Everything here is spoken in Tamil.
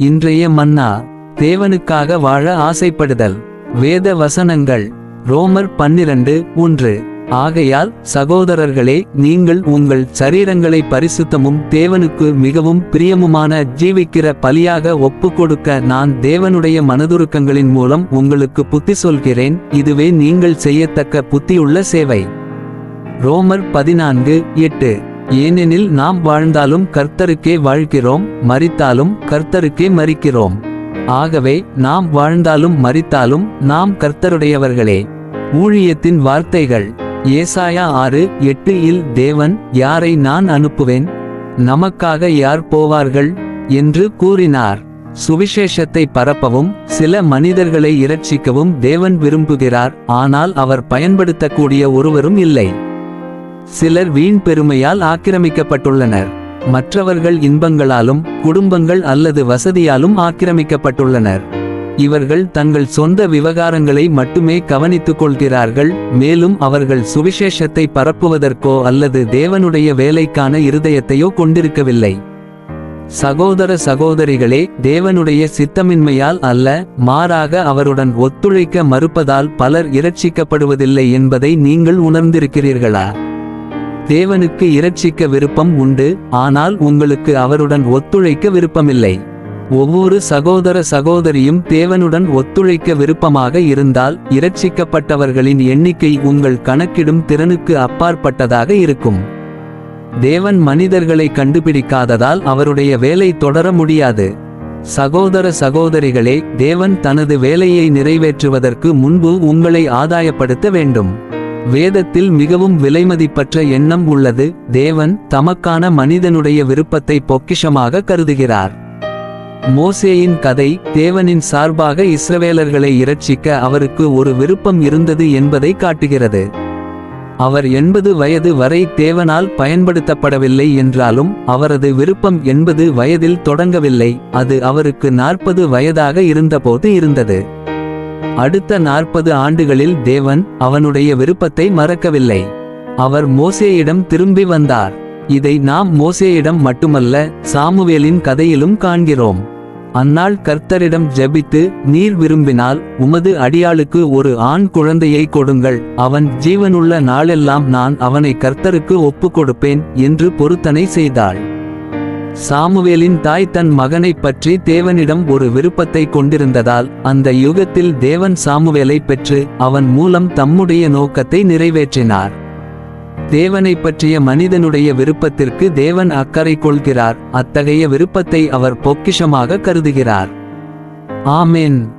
இன்றைய மன்னா தேவனுக்காக வாழ ஆசைப்படுதல். வேத வசனங்கள் ரோமர் பன்னிரண்டு ஒன்று. ஆகையால் சகோதரர்களே நீங்கள் உங்கள் சரீரங்களை பரிசுத்தமும் தேவனுக்கு மிகவும் பிரியமுமான ஜீவிக்கிற பலியாக ஒப்புக்கொடுக்க நான் தேவனுடைய மனதுருக்கங்களின் மூலம் உங்களுக்கு புத்தி சொல்கிறேன். இதுவே நீங்கள் செய்யத்தக்க புத்தியுள்ள சேவை. ரோமர் பதினான்கு எட்டு. ஏனெனில் நாம் வாழ்ந்தாலும் கர்த்தருக்கே வாழ்கிறோம் மரித்தாலும் கர்த்தருக்கே மறிக்கிறோம் ஆகவே நாம் வாழ்ந்தாலும் மரித்தாலும் நாம் கர்த்தருடையவர்களே. ஊழியத்தின் வார்த்தைகள் ஏசாயா ஆறு எட்டு இல் தேவன் யாரை நான் அனுப்புவேன்? நமக்காக யார் போவார்கள்? என்று கூறினார். சுவிசேஷத்தை பரப்பவும் சில மனிதர்களை இரட்சிக்கவும் தேவன் விரும்புகிறார் ஆனால் அவர் பயன்படுத்தக்கூடிய ஒருவரும் இல்லை. சிலர் வீண் பெருமையால் ஆக்கிரமிக்கப்பட்டுள்ளனர். மற்றவர்கள் இன்பங்களாலும் குடும்பங்கள் அல்லது வசதியாலும் ஆக்கிரமிக்கப்பட்டுள்ளனர். இவர்கள் தங்கள் சொந்த விவகாரங்களை மட்டுமே கவனித்துக் கொள்கிறார்கள் மேலும் அவர்கள் சுவிசேஷத்தை பரப்புவதற்கோ அல்லது தேவனுடைய வேலைக்கான இருதயத்தையோ கொண்டிருக்கவில்லை. சகோதர சகோதரிகளே தேவனுடைய சித்தமின்மையால் அல்ல மாறாக அவருடன் ஒத்துழைக்க மறுப்பதால் பலர் இரட்சிக்கப்படுவதில்லை என்பதை நீங்கள் உணர்ந்திருக்கிறீர்களா? தேவனுக்கு இரட்சிக்க விருப்பம் உண்டு ஆனால் உங்களுக்கு அவருடன் ஒத்துழைக்க விருப்பமில்லை. ஒவ்வொரு சகோதர சகோதரியும் தேவனுடன் ஒத்துழைக்க விருப்பமாக இருந்தால் இரட்சிக்கப்பட்டவர்களின் எண்ணிக்கை உங்கள் கணக்கிடும் திறனுக்கு அப்பாற்பட்டதாக இருக்கும். தேவன் மனிதர்களை கண்டுபிடிக்காததால் அவருடைய வேலை தொடர முடியாது. சகோதர சகோதரிகளே தேவன் தனது வேலையை நிறைவேற்றுவதற்கு முன்பு உங்களை ஆதாயப்படுத்த வேண்டும். வேதத்தில் மிகவும் விலைமதிப்பற்ற எண்ணம் உள்ளது. தேவன் தமக்கான மனிதனுடைய விருப்பத்தை பொக்கிஷமாக கருதுகிறார். மோசேயின் கதை தேவனின் சார்பாக இஸ்ரவேலர்களை இரட்சிக்க அவருக்கு ஒரு விருப்பம் இருந்தது என்பதை காட்டுகிறது. அவர் எண்பது வயது வரை தேவனால் பயன்படுத்தப்படவில்லை என்றாலும் அவரது விருப்பம் எண்பது வயதில் தொடங்கவில்லை. அது அவருக்கு நாற்பது வயதாக இருந்தபோது இருந்தது. அடுத்த நாற்பது ஆண்டுகளில் தேவன் அவனுடைய விருப்பத்தை மறக்கவில்லை. அவர் மோசேயிடம் திரும்பி வந்தார். இதை நாம் மோசேயிடம் மட்டுமல்ல சாமுவேலின் கதையிலும் காண்கிறோம். அந்நாள் கர்த்தரிடம் ஜெபித்து நீர் விரும்பினால் உமது அடியாளுக்கு ஒரு ஆண் குழந்தையை கொடுங்கள். அவன் ஜீவனுள்ள நாளெல்லாம் நான் அவனை கர்த்தருக்கு ஒப்புக் கொடுப்பேன் என்று பொருத்தனை செய்தாள். சாமுவேலின் தாய் தன் மகனைப் பற்றி தேவனிடம் ஒரு விருப்பத்தை கொண்டிருந்ததால் அந்த யுகத்தில் தேவன் சாமுவேலை பெற்று அவன் மூலம் தம்முடைய நோக்கத்தை நிறைவேற்றினார். தேவனை பற்றிய மனிதனுடைய விருப்பத்திற்கு தேவன் அக்கறை கொள்கிறார் அத்தகைய விருப்பத்தை அவர் பொக்கிஷமாக கருதுகிறார். ஆமேன்.